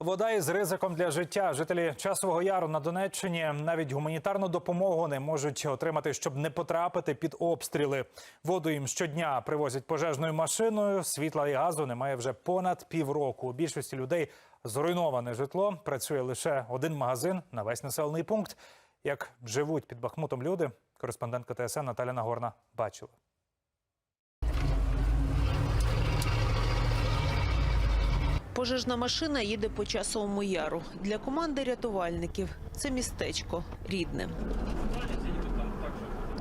Вода із ризиком для життя. Жителі часового яру на Донеччині навіть гуманітарну допомогу не можуть отримати, щоб не потрапити під обстріли. Воду їм щодня привозять пожежною машиною. Світла і газу немає вже понад півроку. У більшості людей зруйноване житло. Працює лише один магазин на весь населений пункт. Як живуть під Бахмутом люди, кореспондентка ТСН Наталя Нагорна бачила. Пожежна машина їде по часовому яру. Для команди рятувальників це містечко рідне.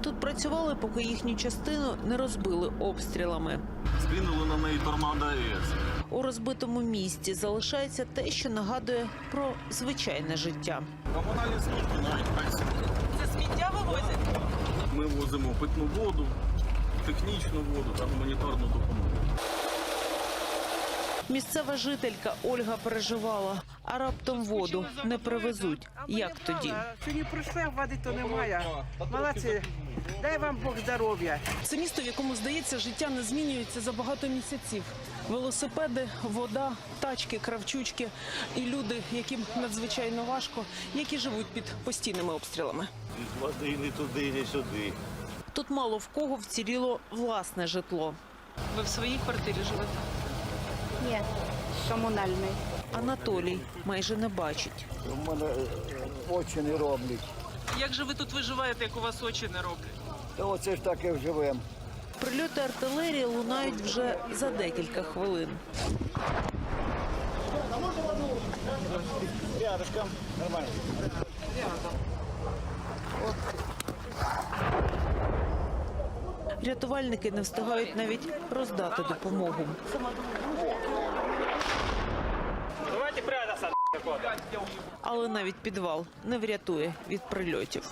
Тут працювали, поки їхню частину не розбили обстрілами. Скинули на неї торнадо АЕС. У розбитому місті залишається те, що нагадує про звичайне життя. Комунальні служби навіть працюють. Це сміття вивозять? Ми возимо питну воду, технічну воду та гуманітарну допомогу. Місцева жителька Ольга переживала, а раптом воду не привезуть. Як тоді? Сьогодні прийшли, а води то немає. Молодці. Дай вам Бог здоров'я. Це місто, в якому здається, життя не змінюється за багато місяців. Велосипеди, вода, тачки, кравчучки і люди, яким надзвичайно важко, які живуть під постійними обстрілами. Із води ні туди, ні сюди. Тут мало в кого вціліло власне житло. Ви в своїй квартирі живете? Ні, комунальний. Анатолій майже не бачить. У мене е, очі не роблять. Як же ви тут виживаєте, як у вас очі не роблять? Та оце ж так і вживемо. Прильоти артилерії лунають вже за декілька хвилин. Рядышком. Нормально. Рятувальники не встигають навіть роздати допомогу. Але навіть підвал не врятує від прильотів.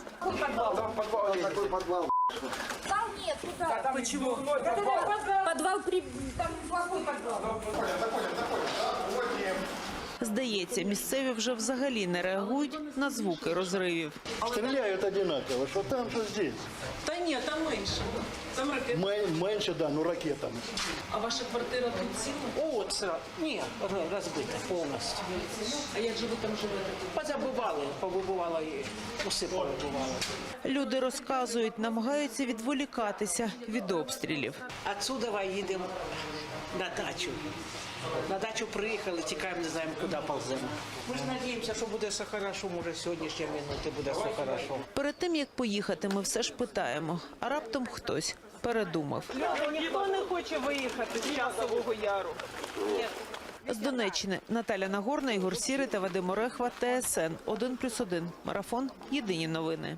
Подвал при... Там плохой подвал. Здається, місцеві вже взагалі не реагують на звуки розривів. Стреляют одинаково, что там, что здесь. Та ні, там менше. Там ракета. Мэ- меньше, да, ну ракетами. А ваша квартира тут ціла? О, це ні, розбита повністю. А як же ви там живете? Позабивали, побивало і усе побивало. Люди розказують, намагаються відволікатися від обстрілів. Отсюда їдемо на дачу. На дачу приїхали, тікаємо, не знаємо, куди полземо. Ми ж надіємося, що буде все хорошо, може сьогоднішні минути буде все хорошо. Перед тим як поїхати, ми все ж питаємо, а раптом хтось передумав. Ніхто не хоче виїхати з часового яру. З Донеччини Наталя Нагорна, Ігор Сірий та Вадим Орехва, ТСН 1+,1. Марафон. Єдині новини.